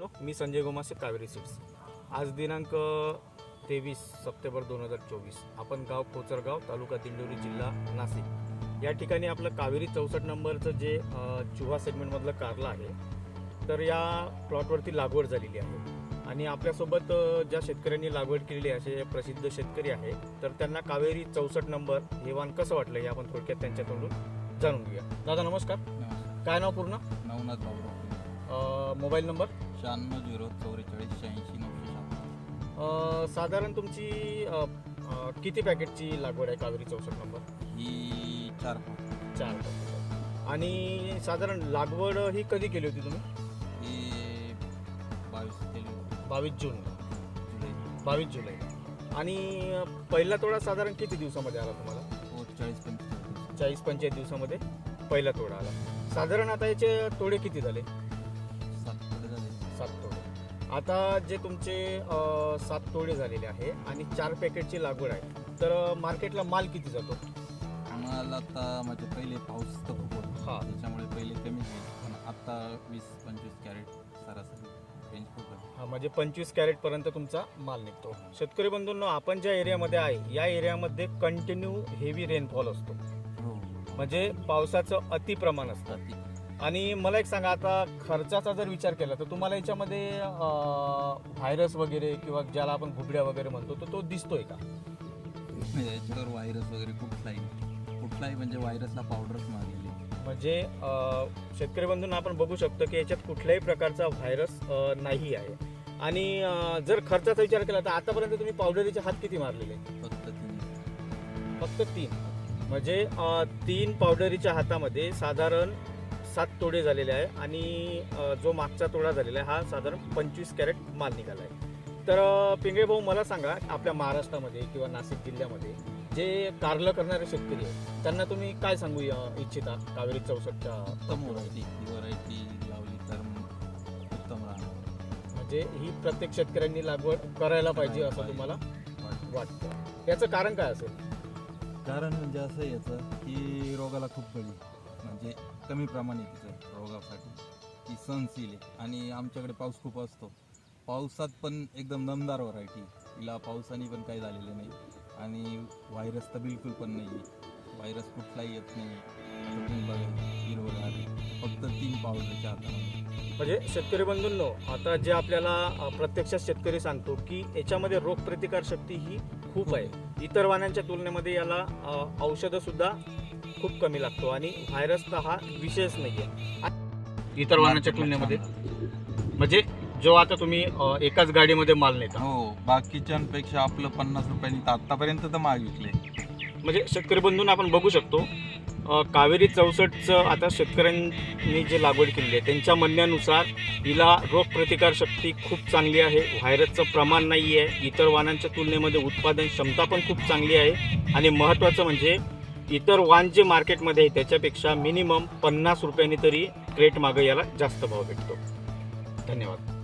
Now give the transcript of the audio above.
मी Sanjay Gomase Kaveri seeds आज दिनांक तेवीस सप्टेंबर दोन हजार चोवीस. आपण गाव कोचरगाव तालुका दिंडोरी जिल्हा नाशिक. या ठिकाणी आपलं कावेरी चौसष्ट नंबरचं जे चुहा सेगमेंटमधलं कारलं आहे तर या प्लॉटवरती लागवड झालेली आहे. आणि आपल्यासोबत ज्या शेतकऱ्यांनी लागवड केलेली आहे असे प्रसिद्ध शेतकरी आहे तर त्यांना कावेरी चौसष्ट नंबर हे वाण कसं वाटलं हे आपण थोडक्यात त्यांच्याकडून जाणून घेऊया. दादा नमस्कार. काय नाव पूर्ण? नवनाथ बाबुराव. Mobile number? शहाण्णव झिरो चौवेचाळीस शहाऐंशी नऊशे अ, साधारण तुमची अ, अ, किती पॅकेटची लागवड आहे कावेरी चौसष्ट नंबर? ही चार चार आणि साधारण लागवड ही कधी केली होती तुम्ही? ही बावीस किलो बावीस जून. जुलै. बावीस जुलै. आणि अ, पहिला तोडा साधारण किती दिवसामध्ये आला तुम्हाला? हो चाळीस पंचेचाळीस. चाळीस पंचेचाळीस दिवसामध्ये पहिला तोडा आला. साधारण आता याचे तोडे किती झाले? आता जे तुमचे सात तोडे झालेले आहे आणि चार पॅकेटची लागवड आहे तर मार्केटला माल किती जातो? आम्हाला आता म्हणजे पहिले पाऊस तर खूप होता. हा. त्याच्यामुळे पहिले कमी झाले पण आता वीस पंचवीस कॅरेट सरासरी रेंज खूप आहे. हा म्हणजे पंचवीस कॅरेट पर्यंत तुमचा माल निघतो. शेतकरी बंधूंनो आपण ज्या एरियामध्ये आहे या एरियामध्ये कंटिन्यू हेवी रेनफॉल असतो. हो. म्हणजे पावसाचं अतिप्रमाण असतं. आणि मला एक सांगा आता खर्चाचा जर विचार केला तर तुम्हाला याच्यामध्ये व्हायरस वगैरे किंवा ज्याला आपण घुबड्या वगैरे म्हणतो तर तो दिसतोय का? याच्यावर व्हायरस वगैरे कुठलाही कुठलाही म्हणजे व्हायरसला पावडरच मारलेली म्हणजे शेतकरी बंधूंना आपण बघू शकतो की याच्यात कुठल्याही प्रकारचा व्हायरस नाही आहे. आणि जर खर्चाचा विचार केला तर आतापर्यंत तुम्ही पावडरीचे हात किती मारलेले? फक्त तिने. फक्त तीन. म्हणजे तीन पावडरीच्या हातामध्ये साधारण सात तोडे झालेले आहे आणि जो मागचा तोडा झालेला आहे हा साधारण पंचवीस कॅरेट माल निघाला आहे. तर पिंगळे भाऊ मला सांगा आपल्या महाराष्ट्रामध्ये किंवा नाशिक जिल्ह्यामध्ये जे कारलं करणारे शेतकरी आहेत त्यांना तुम्ही काय सांगू इच्छिता? कावेरी चौसष्टच्या उत्तम व्हरायटी व्हरायटी लावली तर मग उत्तम राहणार. म्हणजे ही प्रत्येक शेतकऱ्यांनी लागवड करायला पाहिजे असं. तुम्हाला वाटतं. याचं कारण काय असेल? कारण म्हणजे असं याचं की रोगाला खूप बळी. म्हणजे कमी प्रमाण आहे तिचं रोगासाठी. ती सहनशील आहे आणि आमच्याकडे पाऊस खूप असतो. पावसात पण एकदम दमदार व्हरायटी तिला पावसाने पण काही झालेलं नाही आणि व्हायरस तर बिलकुल पण नाही आहे. व्हायरस कुठलाही येत नाही. हिरवगार फक्त तीन पावडरच्या हातामध्ये म्हणजे शेतकरी बंधूंनो आता जे आपल्याला प्रत्यक्षात शेतकरी सांगतो की याच्यामध्ये रोगप्रतिकार शक्ती ही खूप आहे. इतर वाणांच्या तुलनेमध्ये याला अ, औषधं सुद्धा खूप कमी लागतो आणि व्हायरस तर हा विषयच नाहीये. इतर वाणांच्या तुलनेमध्ये? म्हणजे जो आता तुम्ही अ, एकाच गाडीमध्ये माल नेता. हो बाकीच्यांपेक्षा आपलं पन्नास रुपयांनी तर आत्तापर्यंत तर महाग विकले. म्हणजे शेतकरी बंधूंना आपण बघू शकतो अ, कावेरी चौसष्टचं आता शेतकऱ्यांनी जे लागवड केलेली आहे त्यांच्या म्हणण्यानुसार हिला रोगप्रतिकार शक्ती खूप चांगली आहे व्हायरसचं प्रमाण नाही आहे इतर वाणांच्या तुलनेमध्ये उत्पादन क्षमता पण खूप चांगली आहे. आणि महत्त्वाचं म्हणजे इतर वाण जे मार्केटमध्ये आहे त्याच्यापेक्षा मिनिमम पन्नास रुपयांनी तरी क्रेट मागं याला जास्त भाव भेटतो. धन्यवाद.